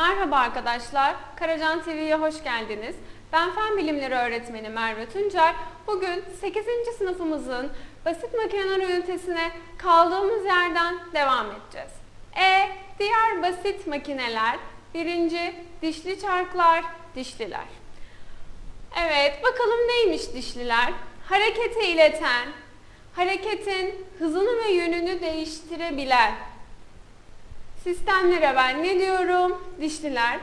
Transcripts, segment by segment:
Merhaba arkadaşlar, Karacan TV'ye hoş geldiniz. Ben Fen Bilimleri Öğretmeni Merve Tuncer. Bugün 8. sınıfımızın basit makineler ünitesine kaldığımız yerden devam edeceğiz. E, diğer basit makineler, birinci dişli çarklar, dişliler. Evet, bakalım neymiş dişliler? Hareketi ileten, hareketin hızını ve yönünü değiştirebilen, Sistemlere ben ne diyorum? Dişliler.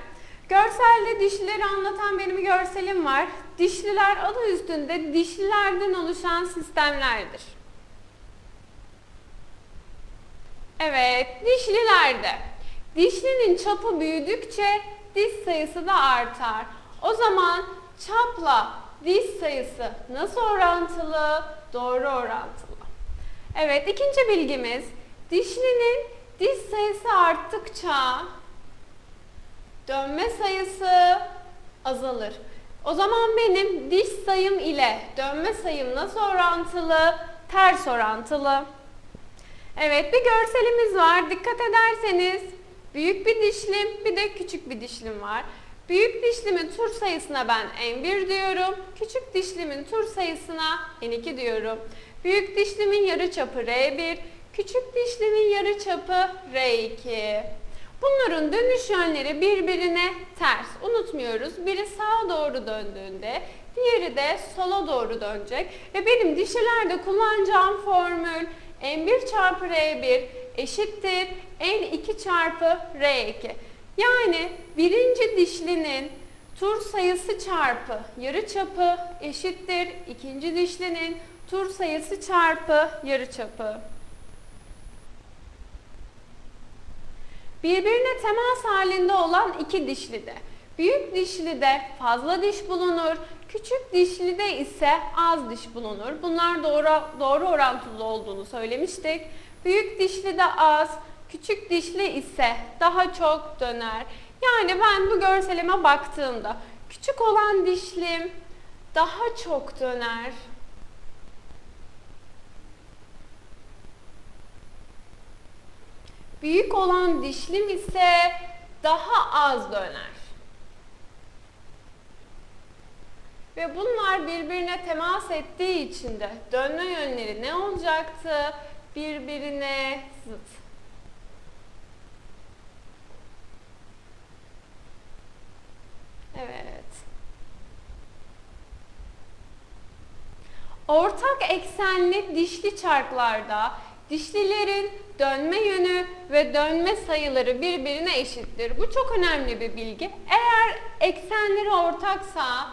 Görselde dişlileri anlatan benim görselim var. Dişliler adı üstünde dişlilerden oluşan sistemlerdir. Evet, dişlilerde. Dişlinin çapı büyüdükçe diş sayısı da artar. O zaman çapla diş sayısı nasıl orantılı? Doğru orantılı. Evet, ikinci bilgimiz dişlinin Diş sayısı arttıkça dönme sayısı azalır. O zaman benim diş sayım ile dönme sayım nasıl orantılı? Ters orantılı. Evet bir görselimiz var. Dikkat ederseniz büyük bir dişlim bir de küçük bir dişlim var. Büyük dişlimin tur sayısına ben N1 diyorum. Küçük dişlimin tur sayısına N2 diyorum. Büyük dişlimin yarıçapı R1, Küçük dişlimin yarıçapı R2. Bunların dönüş yönleri birbirine ters. Unutmuyoruz. Biri sağa doğru döndüğünde diğeri de sola doğru dönecek. Ve benim dişilerde kullanacağım formül N1 çarpı R1 eşittir N2 çarpı R2. Yani birinci dişlinin tur sayısı çarpı yarıçapı eşittir ikinci dişlinin tur sayısı çarpı yarıçapı. Birbirine temas halinde olan iki dişlide. Büyük dişlide fazla diş bulunur, küçük dişlide ise az diş bulunur. Bunlar doğru, doğru orantılı olduğunu söylemiştik. Büyük dişlide az, küçük dişli ise daha çok döner. Yani ben bu görselime baktığımda küçük olan dişlim daha çok döner. Büyük olan dişlim ise daha az döner. Ve bunlar birbirine temas ettiği için de dönme yönleri ne olacaktı? Birbirine zıt. Evet. Ortak eksenli dişli çarklarda Dişlilerin dönme yönü ve dönme sayıları birbirine eşittir. Bu çok önemli bir bilgi. Eğer eksenleri ortaksa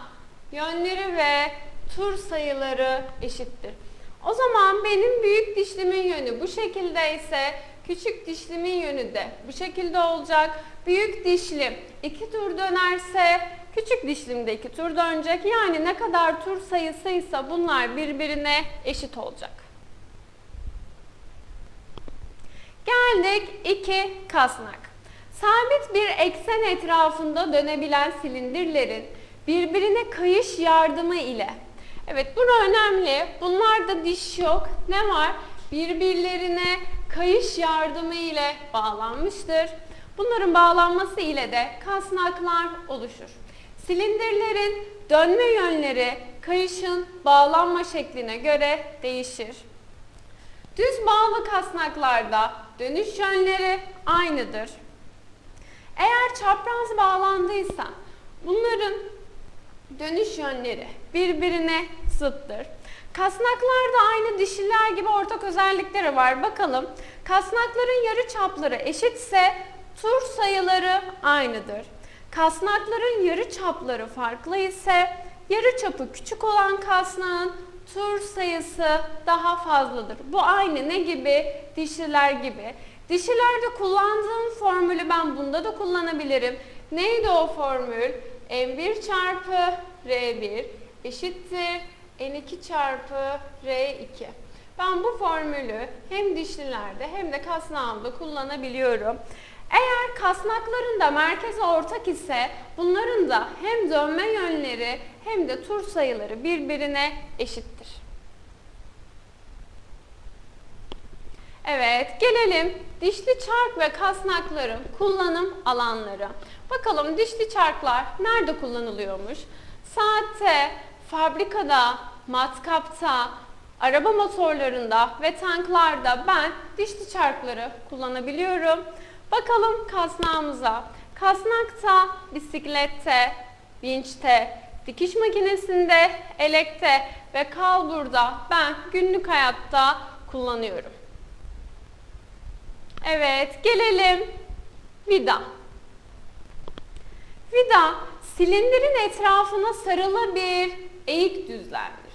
yönleri ve tur sayıları eşittir. O zaman benim büyük dişlimin yönü bu şekilde ise küçük dişlimin yönü de bu şekilde olacak. Büyük dişlim iki tur dönerse küçük dişlim de iki tur dönecek. Yani ne kadar tur sayısıysa bunlar birbirine eşit olacak. Geldik iki kasnak. Sabit bir eksen etrafında dönebilen silindirlerin birbirine kayış yardımı ile Evet bu önemli. Bunlarda diş yok. Ne var? Birbirlerine kayış yardımı ile bağlanmıştır. Bunların bağlanması ile de kasnaklar oluşur. Silindirlerin dönme yönleri kayışın bağlanma şekline göre değişir. Düz bağlı kasnaklarda dönüş yönleri aynıdır. Eğer çapraz bağlandıysa bunların dönüş yönleri birbirine zıttır. Kasnaklarda aynı dişiler gibi ortak özellikleri var. Bakalım kasnakların yarı çapları eşitse tur sayıları aynıdır. Kasnakların yarı çapları farklı ise yarı çapı küçük olan kasnağın tur sayısı daha fazladır. Bu aynı ne gibi? Dişiler gibi. Dişilerde kullandığım formülü ben bunda da kullanabilirim. Neydi o formül? M1 çarpı R1 eşittir N2 çarpı R2. Ben bu formülü hem dişlilerde hem de kasnağımda kullanabiliyorum. Eğer kasnakların da merkeze ortak ise bunların da hem dönme yönleri hem de tur sayıları birbirine eşittir. Evet, gelelim dişli çark ve kasnakların kullanım alanları. Bakalım dişli çarklar nerede kullanılıyormuş? Saatte, fabrikada, matkapta, araba motorlarında ve tanklarda ben dişli çarkları kullanabiliyorum. Bakalım kasnağımıza. Kasnakta, bisiklette, vinçte, dikiş makinesinde, elekte ve kalburda ben günlük hayatta kullanıyorum. Evet, gelelim vida. Vida, silindirin etrafına sarılı bir eğik düzlemdir.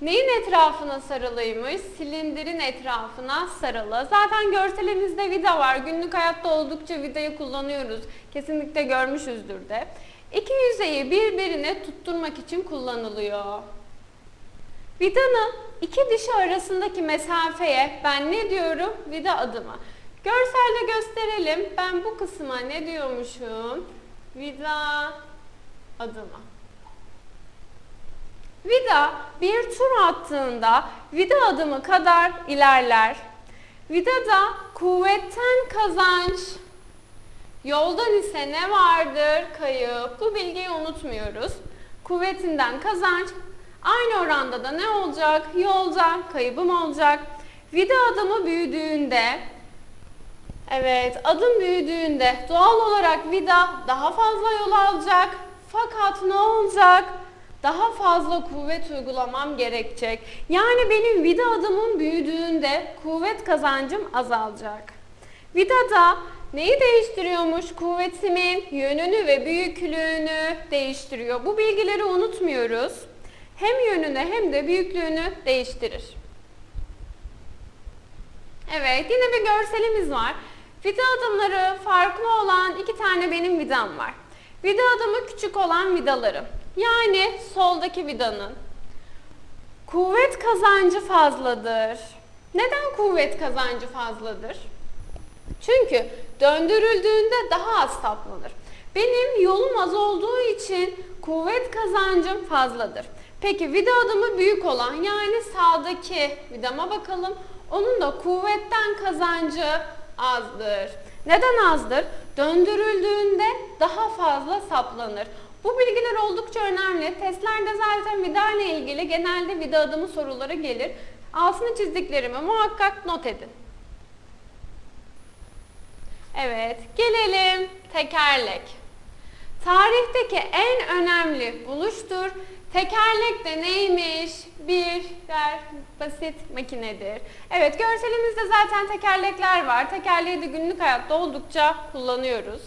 Neyin etrafına sarılıymış? Silindirin etrafına sarılı. Zaten görselimizde vida var. Günlük hayatta oldukça vidayı kullanıyoruz. Kesinlikle görmüşüzdür de. İki yüzeyi birbirine tutturmak için kullanılıyor. Vidanın iki dişi arasındaki mesafeye ben ne diyorum? Vida adımı. Görselde gösterelim. Ben bu kısma ne diyormuşum? Vida adımı. Vida bir tur attığında vida adımı kadar ilerler. Vidada kuvvetten kazanç, yoldan ise ne vardır? Kayıp. Bu bilgiyi unutmuyoruz. Kuvvetinden kazanç aynı oranda da ne olacak? Yolda kaybım olacak. Vida adımı büyüdüğünde Evet, adım büyüdüğünde doğal olarak vida daha fazla yol alacak. Fakat ne olacak? Daha fazla kuvvet uygulamam gerekecek. Yani benim vida adımım büyüdüğünde kuvvet kazancım azalacak. Vida da neyi değiştiriyormuş? Kuvvetimin yönünü ve büyüklüğünü değiştiriyor. Bu bilgileri unutmuyoruz. Hem yönünü hem de büyüklüğünü değiştirir. Evet, yine bir görselimiz var. Vida adımları farklı olan iki tane benim vidam var. Vida adımı küçük olan vidalarım. Yani soldaki vidanın kuvvet kazancı fazladır. Neden kuvvet kazancı fazladır? Çünkü döndürüldüğünde daha az saplanır. Benim yolum az olduğu için kuvvet kazancım fazladır. Peki vida adımı büyük olan yani sağdaki vidama bakalım. Onun da kuvvetten kazancı azdır. Neden azdır? Döndürüldüğünde daha fazla saplanır. Bu bilgiler oldukça önemli. Testlerde zaten vida ile ilgili genelde vida adımı soruları gelir. Altını çizdiklerimi muhakkak not edin. Evet, gelelim tekerlek. Tarihteki en önemli buluştur. Tekerlek de neymiş? Bir der basit makinedir. Evet görselimizde zaten tekerlekler var. Tekerleği de günlük hayatta oldukça kullanıyoruz.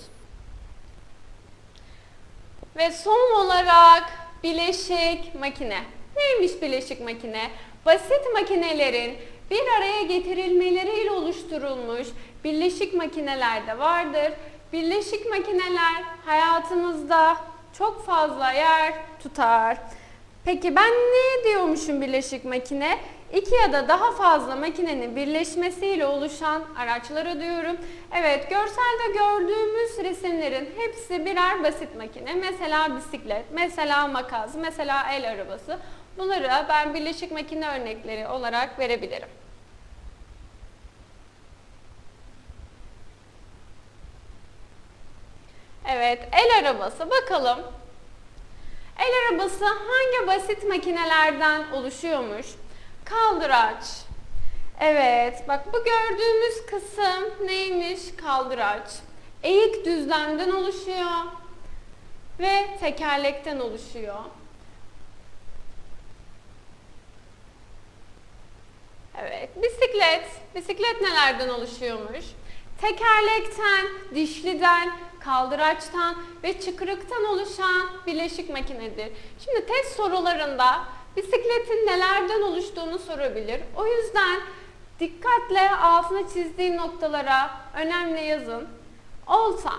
Ve son olarak bileşik makine. Neymiş bileşik makine? Basit makinelerin bir araya getirilmeleriyle oluşturulmuş birleşik makineler de vardır. Birleşik makineler hayatımızda çok fazla yer tutar. Peki ben ne diyormuşum birleşik makine? İki ya da daha fazla makinenin birleşmesiyle oluşan araçlara diyorum. Evet görselde gördüğümüz resimlerin hepsi birer basit makine. Mesela bisiklet, mesela makas, mesela el arabası. Bunları ben birleşik makine örnekleri olarak verebilirim. Evet, el arabası. Bakalım. El arabası hangi basit makinelerden oluşuyormuş? Kaldıraç. Evet, bak bu gördüğümüz kısım neymiş? Kaldıraç. Eğik düzlemden oluşuyor ve tekerlekten oluşuyor. Evet, bisiklet. Bisiklet nelerden oluşuyormuş? Tekerlekten, dişliden, kaldıraçtan ve çıkırıktan oluşan bileşik makinedir. Şimdi test sorularında bisikletin nelerden oluştuğunu sorabilir. O yüzden dikkatle altına çizdiğim noktalara önemli yazın. Olta.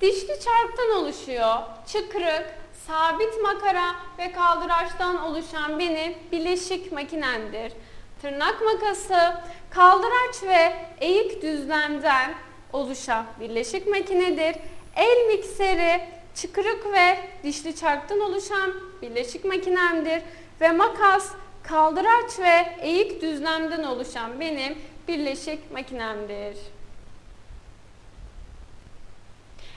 Dişli çarktan oluşuyor. Çıkrık, sabit makara ve kaldıraçtan oluşan benim bileşik makinemdir. Tırnak makası, kaldıraç ve eğik düzlemden oluşan birleşik makinedir. El mikseri, çıkırık ve dişli çarktan oluşan birleşik makinemdir. Ve makas, kaldıraç ve eğik düzlemden oluşan benim birleşik makinemdir.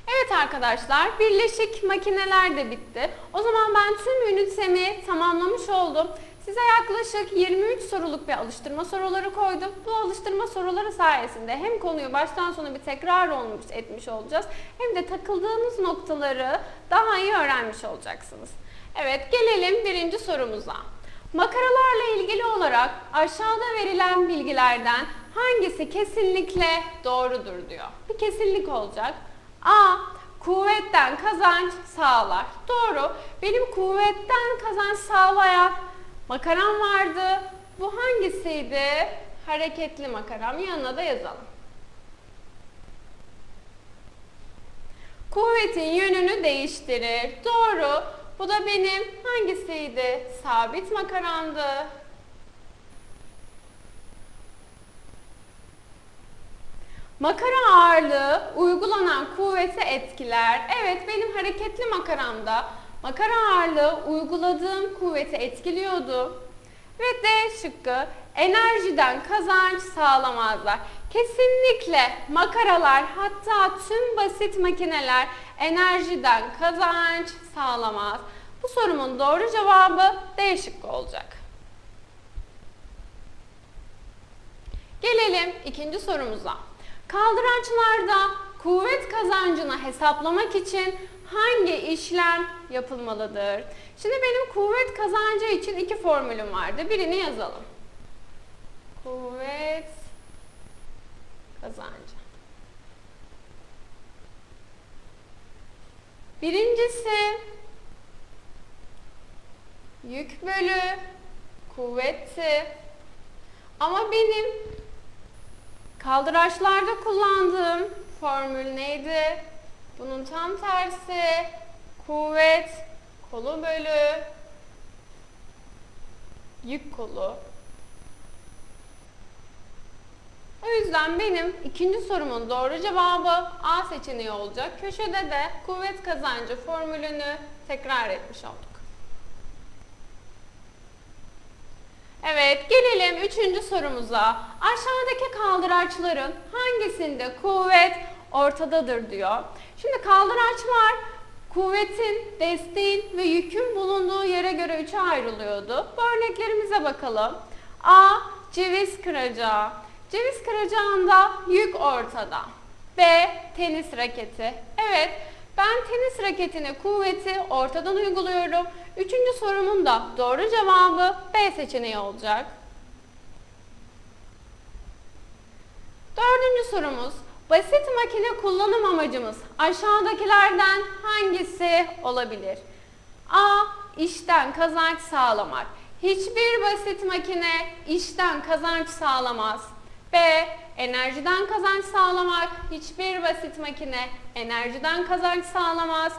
Evet arkadaşlar, birleşik makineler de bitti. O zaman ben tüm ünitemi tamamlamış oldum. Size yaklaşık 23 soruluk bir alıştırma soruları koydum. Bu alıştırma soruları sayesinde hem konuyu baştan sona bir tekrar olmuş etmiş olacağız hem de takıldığınız noktaları daha iyi öğrenmiş olacaksınız. Evet, gelelim birinci sorumuza. Makaralarla ilgili olarak aşağıda verilen bilgilerden hangisi kesinlikle doğrudur diyor. Bir kesinlik olacak. A. Kuvvetten kazanç sağlar. Doğru. Benim kuvvetten kazanç sağlayan makaram vardı. Bu hangisiydi? Hareketli makaram. Yanına da yazalım. Kuvvetin yönünü değiştirir. Doğru. Bu da benim hangisiydi? Sabit makaramdı. Makara ağırlığı uygulanan kuvvete etkiler. Evet benim hareketli makaramda makara ağırlığı uyguladığım kuvveti etkiliyordu. Ve D şıkkı enerjiden kazanç sağlamazlar. Kesinlikle makaralar hatta tüm basit makineler enerjiden kazanç sağlamaz. Bu sorumun doğru cevabı D şıkkı olacak. Gelelim ikinci sorumuza. Kaldıraçlarda kuvvet kazancını hesaplamak için hangi işlem yapılmalıdır? Şimdi benim kuvvet kazancı için iki formülüm vardı. Birini yazalım. Kuvvet kazancı. Birincisi yük bölü kuvvetti. Ama benim kaldıraçlarda kullandığım formül neydi? Bunun tam tersi kuvvet kolu bölü yük kolu. O yüzden benim ikinci sorumun doğru cevabı A seçeneği olacak. Köşede de kuvvet kazancı formülünü tekrar etmiş olduk. Evet, gelelim üçüncü sorumuza. Aşağıdaki kaldıraçların hangisinde kuvvet ortadadır diyor. Şimdi kaldıraçlar kuvvetin, desteğin ve yükün bulunduğu yere göre üçe ayrılıyordu. Bu örneklerimize bakalım. A. Ceviz kıracağı. Ceviz kıracağında yük ortada. B. Tenis raketi. Evet, ben tenis raketine kuvveti ortadan uyguluyorum. Üçüncü sorumun da doğru cevabı B seçeneği olacak. Dördüncü sorumuz. Basit makine kullanım amacımız aşağıdakilerden hangisi olabilir? A. İşten kazanç sağlamak. Hiçbir basit makine işten kazanç sağlamaz. B. Enerjiden kazanç sağlamak. Hiçbir basit makine enerjiden kazanç sağlamaz.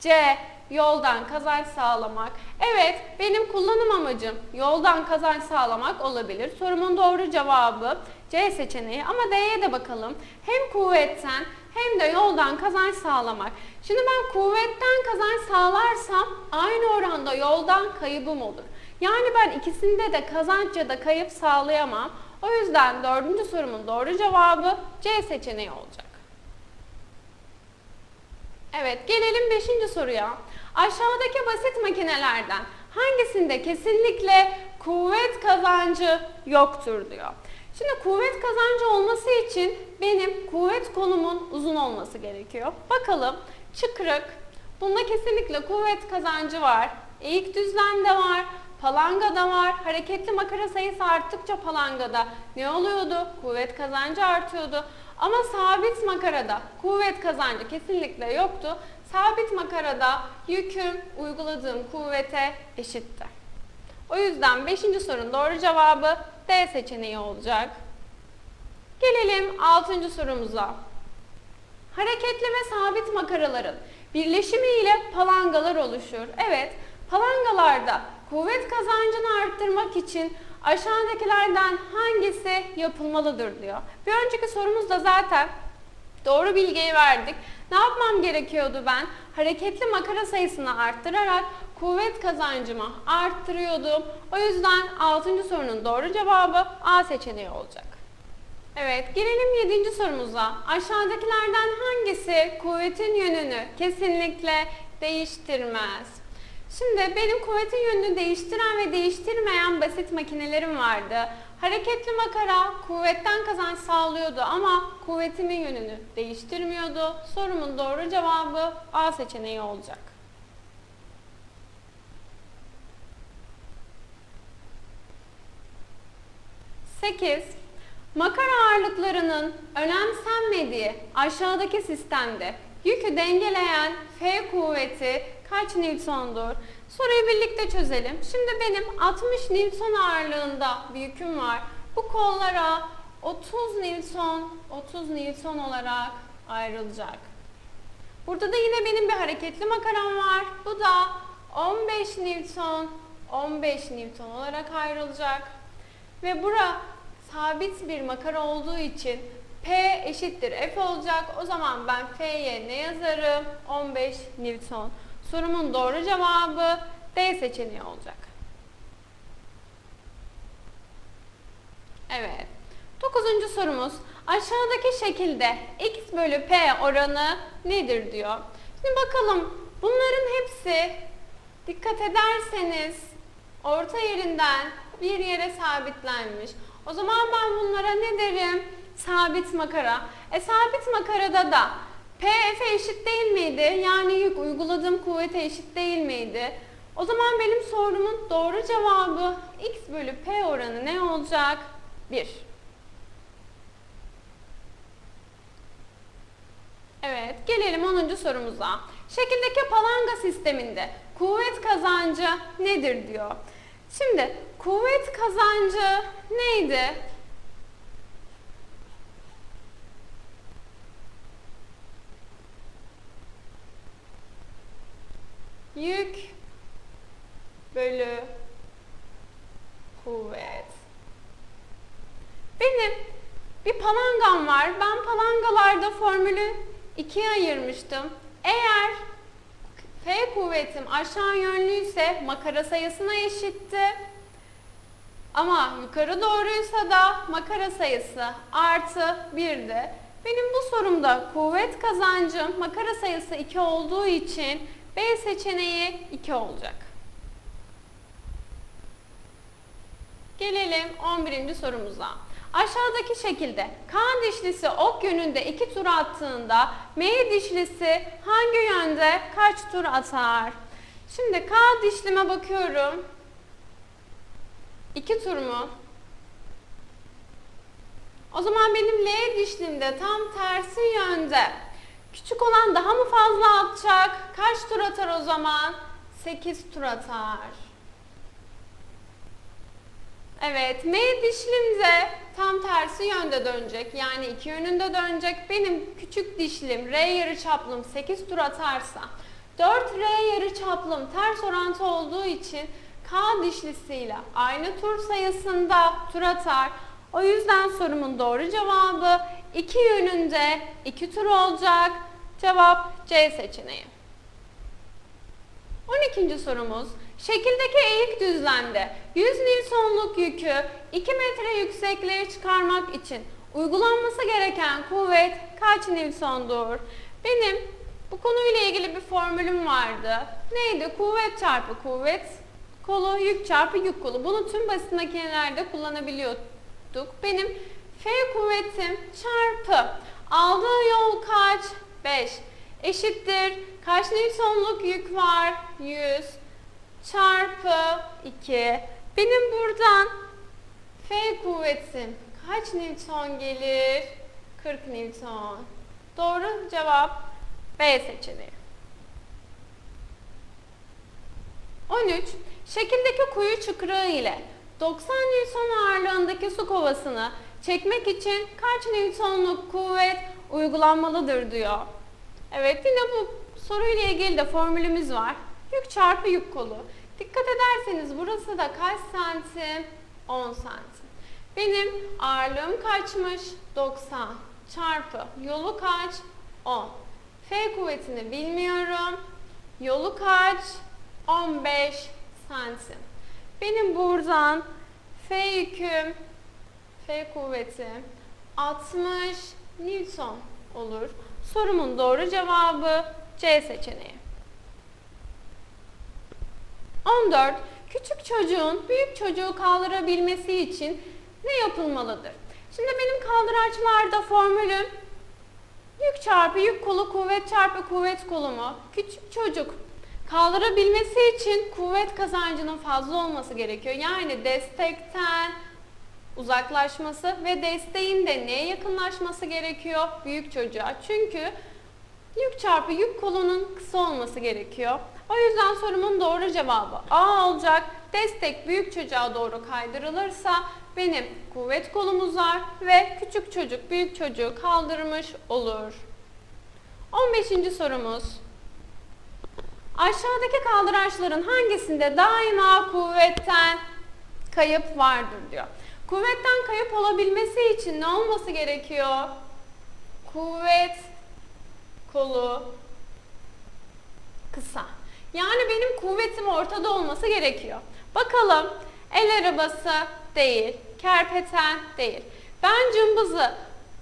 C. Yoldan kazanç sağlamak. Evet, benim kullanım amacım yoldan kazanç sağlamak olabilir. Sorumun doğru cevabı C seçeneği ama D'ye de bakalım. Hem kuvvetten hem de yoldan kazanç sağlamak. Şimdi ben kuvvetten kazanç sağlarsam aynı oranda yoldan kaybım olur. Yani ben ikisinde de kazanç ya da kayıp sağlayamam. O yüzden dördüncü sorumun doğru cevabı C seçeneği olacak. Evet gelelim beşinci soruya. Aşağıdaki basit makinelerden hangisinde kesinlikle kuvvet kazancı yoktur diyor. Şimdi kuvvet kazancı olması için benim kuvvet kolumun uzun olması gerekiyor. Bakalım çıkrık. Bunda kesinlikle kuvvet kazancı var. Eğik düzlem de var. Palanga da var. Hareketli makara sayısı arttıkça palangada ne oluyordu? Kuvvet kazancı artıyordu. Ama sabit makarada kuvvet kazancı kesinlikle yoktu. Sabit makarada yüküm uyguladığım kuvvete eşitti. O yüzden 5. sorunun doğru cevabı D seçeneği olacak. Gelelim 6. sorumuza. Hareketli ve sabit makaraların birleşimi ile palangalar oluşur. Evet, palangalarda kuvvet kazancını arttırmak için aşağıdakilerden hangisi yapılmalıdır diyor. Bir önceki sorumuzda zaten Doğru bilgiyi verdik. Ne yapmam gerekiyordu ben? Hareketli makara sayısını arttırarak kuvvet kazancımı arttırıyordum. O yüzden 6. sorunun doğru cevabı A seçeneği olacak. Evet, gelelim 7. sorumuza. Aşağıdakilerden hangisi kuvvetin yönünü kesinlikle değiştirmez? Şimdi benim kuvvetin yönünü değiştiren ve değiştirmeyen basit makinelerim vardı. Hareketli makara kuvvetten kazanç sağlıyordu ama kuvvetimin yönünü değiştirmiyordu. Sorumun doğru cevabı A seçeneği olacak. Sekiz. Makara ağırlıklarının önemsenmediği aşağıdaki sistemde yükü dengeleyen F kuvveti kaç Newton'dur? Soruyu birlikte çözelim. Şimdi benim 60 Newton ağırlığında bir yüküm var. Bu kollara 30 Newton, 30 Newton olarak ayrılacak. Burada da yine benim bir hareketli makaram var. Bu da 15 Newton, 15 Newton olarak ayrılacak. Ve bura sabit bir makara olduğu için P eşittir F olacak. O zaman ben F'ye ne yazarım? 15 Newton. Sorumun doğru cevabı D seçeneği olacak. Evet. Dokuzuncu sorumuz. Aşağıdaki şekilde x bölü p oranı nedir diyor. Şimdi bakalım bunların hepsi dikkat ederseniz orta yerinden bir yere sabitlenmiş. O zaman ben bunlara ne derim? Sabit makara. E sabit makarada da P F eşit değil miydi? Yani yük uyguladığım kuvvete eşit değil miydi? O zaman benim sorumun doğru cevabı x bölü P oranı ne olacak? 1. Evet, gelelim 10. sorumuza. Şekildeki palanga sisteminde kuvvet kazancı nedir diyor. Şimdi kuvvet kazancı neydi? Yük bölü kuvvet. Benim bir palangam var. Ben palangalarda formülü ikiye ayırmıştım. Eğer F kuvvetim aşağı yönlüyse makara sayısına eşitti. Ama yukarı doğruysa da makara sayısı artı 1'di. Benim bu sorumda kuvvet kazancım makara sayısı 2 olduğu için B seçeneği 2 olacak. Gelelim 11. sorumuza. Aşağıdaki şekilde K dişlisi ok yönünde iki tur attığında M dişlisi hangi yönde kaç tur atar? Şimdi K dişlime bakıyorum. İki tur mu? O zaman benim L dişlimde tam tersi yönde. Küçük olan daha mı fazla atacak? Kaç tur atar o zaman? 8 tur atar. Evet, M dişlimde tam tersi yönde dönecek. Yani iki yönünde dönecek. Benim küçük dişlim R yarıçapım 8 tur atarsa 4R yarıçapım ters orantı olduğu için K dişlisiyle aynı tur sayısında tur atar. O yüzden sorumun doğru cevabı iki yönünde iki tur olacak. Cevap C seçeneği. 12. sorumuz. Şekildeki eğik düzlemde 100 Newton'luk yükü 2 metre yüksekliğe çıkarmak için uygulanması gereken kuvvet kaç Newton'dur? Benim bu konuyla ilgili bir formülüm vardı. Neydi? Kuvvet çarpı kuvvet kolu, yük çarpı yük kolu. Bunu tüm basit makinelerde kullanabiliyorduk. Benim F kuvvetim çarpı aldığı yol kaç? 5 eşittir. Kaç Newton'luk yük var? 100 çarpı 2. Benim buradan F kuvvetim kaç Newton gelir? 40 Newton. Doğru cevap B seçeneği. 13. Şekildeki kuyu çıkırığı ile 90 Newton ağırlığındaki su kovasını çekmek için kaç Newton'luk kuvvet uygulanmalıdır diyor. Evet yine bu soruyla ilgili de formülümüz var. Yük çarpı yük kolu. Dikkat ederseniz burası da kaç santim? 10 santim. Benim ağırlığım kaçmış? 90. çarpı yolu kaç? 10. F kuvvetini bilmiyorum. Yolu kaç? 15 santim. Benim buradan F yüküm, F kuvveti 60 Newton olur. Sorumun doğru cevabı C seçeneği. 14. Küçük çocuğun büyük çocuğu kaldırabilmesi için ne yapılmalıdır? Şimdi benim kaldıraçlarda formülüm yük çarpı yük kolu kuvvet çarpı kuvvet kolumu. Küçük çocuk kaldırabilmesi için kuvvet kazancının fazla olması gerekiyor. Yani destekten uzaklaşması ve desteğin de neye yakınlaşması gerekiyor? Büyük çocuğa. Çünkü yük çarpı yük kolunun kısa olması gerekiyor. O yüzden sorumun doğru cevabı A olacak. Destek büyük çocuğa doğru kaydırılırsa benim kuvvet kolum uzar ve küçük çocuk büyük çocuğu kaldırmış olur. 15. sorumuz. Aşağıdaki kaldıraçların hangisinde daima kuvvetten kayıp vardır diyor. Kuvvetten kayıp olabilmesi için ne olması gerekiyor? Kuvvet kolu kısa. Yani benim kuvvetim ortada olması gerekiyor. Bakalım el arabası değil, kerpeten değil. Ben cımbızı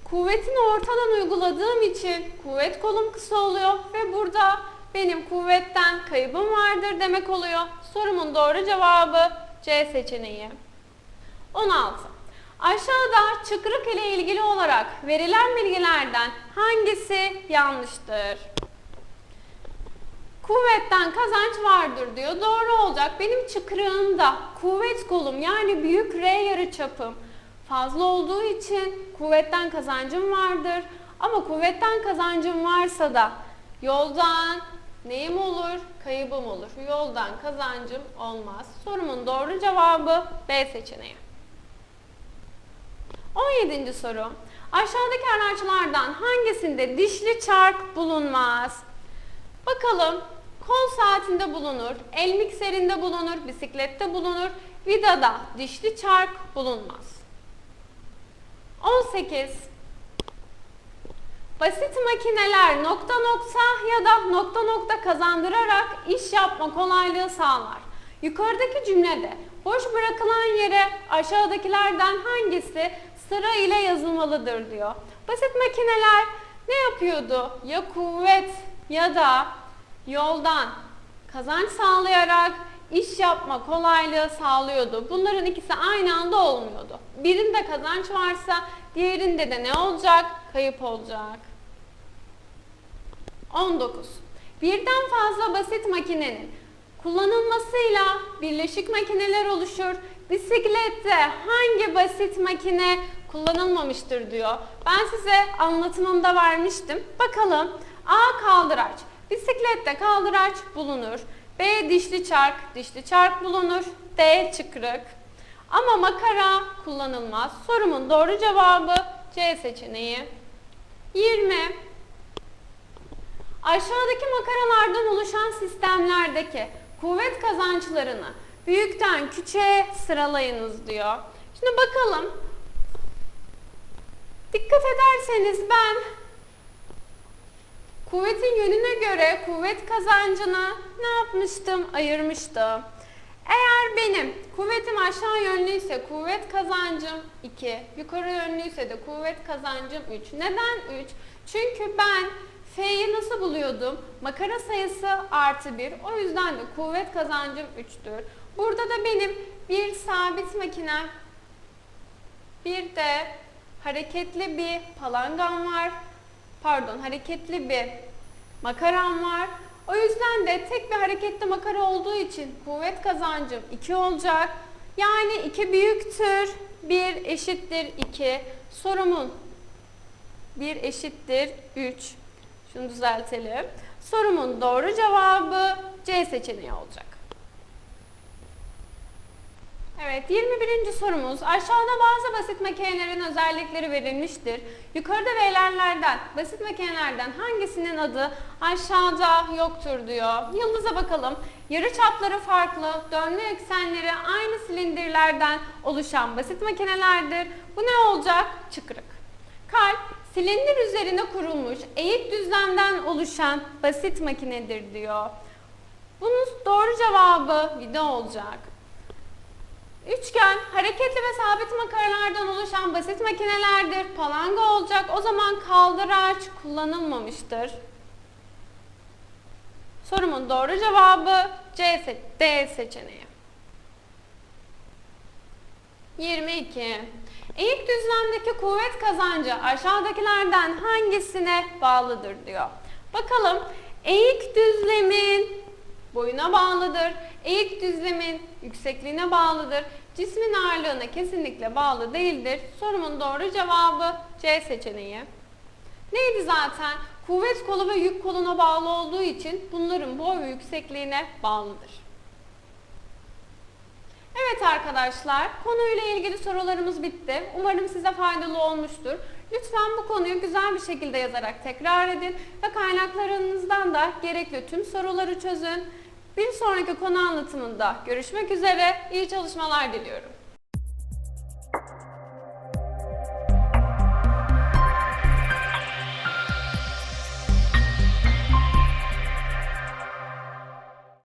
kuvvetini ortadan uyguladığım için kuvvet kolum kısa oluyor ve burada benim kuvvetten kaybım vardır demek oluyor. Sorumun doğru cevabı C seçeneği. 16. Aşağıda çıkrık ile ilgili olarak verilen bilgilerden hangisi yanlıştır? Kuvvetten kazanç vardır diyor. Doğru olacak. Benim çıkrığımda kuvvet kolum yani büyük R yarıçapım fazla olduğu için kuvvetten kazancım vardır. Ama kuvvetten kazancım varsa da yoldan neyim olur? Kaybım olur. Yoldan kazancım olmaz. Sorumun doğru cevabı B seçeneği. 17. soru. Aşağıdaki araçlardan hangisinde dişli çark bulunmaz? Bakalım kol saatinde bulunur, el mikserinde bulunur, bisiklette bulunur, vidada dişli çark bulunmaz. 18. Basit makineler nokta nokta ya da nokta nokta kazandırarak iş yapma kolaylığı sağlar. Yukarıdaki cümlede boş bırakılan yere aşağıdakilerden hangisi sıra ile yazılmalıdır diyor. Basit makineler ne yapıyordu? Ya kuvvet ya da yoldan kazanç sağlayarak iş yapma kolaylığı sağlıyordu. Bunların ikisi aynı anda olmuyordu. Birinde kazanç varsa diğerinde de ne olacak? Kayıp olacak. 19. Birden fazla basit makinenin kullanılmasıyla birleşik makineler oluşur. Bisiklette hangi basit makine kullanılmamıştır diyor. Ben size anlatımımda vermiştim. Bakalım A kaldıraç. Bisiklette kaldıraç bulunur. B dişli çark, dişli çark bulunur. D çıkrık. Ama makara kullanılmaz. Sorumun doğru cevabı C seçeneği. 20. Aşağıdaki makaralardan oluşan sistemlerdeki kuvvet kazançlarını büyükten küçüğe sıralayınız diyor. Şimdi bakalım. Dikkat ederseniz ben kuvvetin yönüne göre kuvvet kazancını ne yapmıştım? Ayırmıştım. Eğer benim kuvvetim aşağı yönlüyse kuvvet kazancım 2, yukarı yönlüyse de kuvvet kazancım 3. Neden 3? Çünkü ben F'yi nasıl buluyordum? Makara sayısı artı 1. O yüzden de kuvvet kazancım 3'tür. Burada da benim bir sabit makine, bir de hareketli bir palangam var. Pardon, hareketli bir makaram var. O yüzden de tek bir hareketli makara olduğu için kuvvet kazancım 2 olacak. Yani 2 büyüktür, 1 eşittir 2. Sorumun 1 eşittir 3. Şunu düzeltelim. Sorumun doğru cevabı C seçeneği olacak. Evet 21. sorumuz aşağıda bazı basit makinelerin özellikleri verilmiştir. Yukarıda verilenlerden basit makinelerden hangisinin adı aşağıda yoktur diyor. Yıldıza bakalım. Yarı çapları farklı, dönme eksenleri aynı silindirlerden oluşan basit makinelerdir. Bu ne olacak? Çıkrık. Kalp silindir üzerine kurulmuş eğik düzlemden oluşan basit makinedir diyor. Bunun doğru cevabı vida olacak. Üçgen, hareketli ve sabit makaralardan oluşan basit makinelerdir. Palanga olacak. O zaman kaldıraç kullanılmamıştır. Sorumun doğru cevabı C se- D seçeneği. 22. Eğik düzlemdeki kuvvet kazancı aşağıdakilerden hangisine bağlıdır diyor. Bakalım eğik düzlemin boyuna bağlıdır. Eğik düzlemin yüksekliğine bağlıdır. Cismin ağırlığına kesinlikle bağlı değildir. Sorumun doğru cevabı C seçeneği. Neydi zaten? Kuvvet kolu ve yük koluna bağlı olduğu için bunların boy ve yüksekliğine bağlıdır. Evet arkadaşlar, konuyla ilgili sorularımız bitti. Umarım size faydalı olmuştur. Lütfen bu konuyu güzel bir şekilde yazarak tekrar edin ve kaynaklarınızdan da gerekli tüm soruları çözün. Bir sonraki konu anlatımında görüşmek üzere. İyi çalışmalar diliyorum.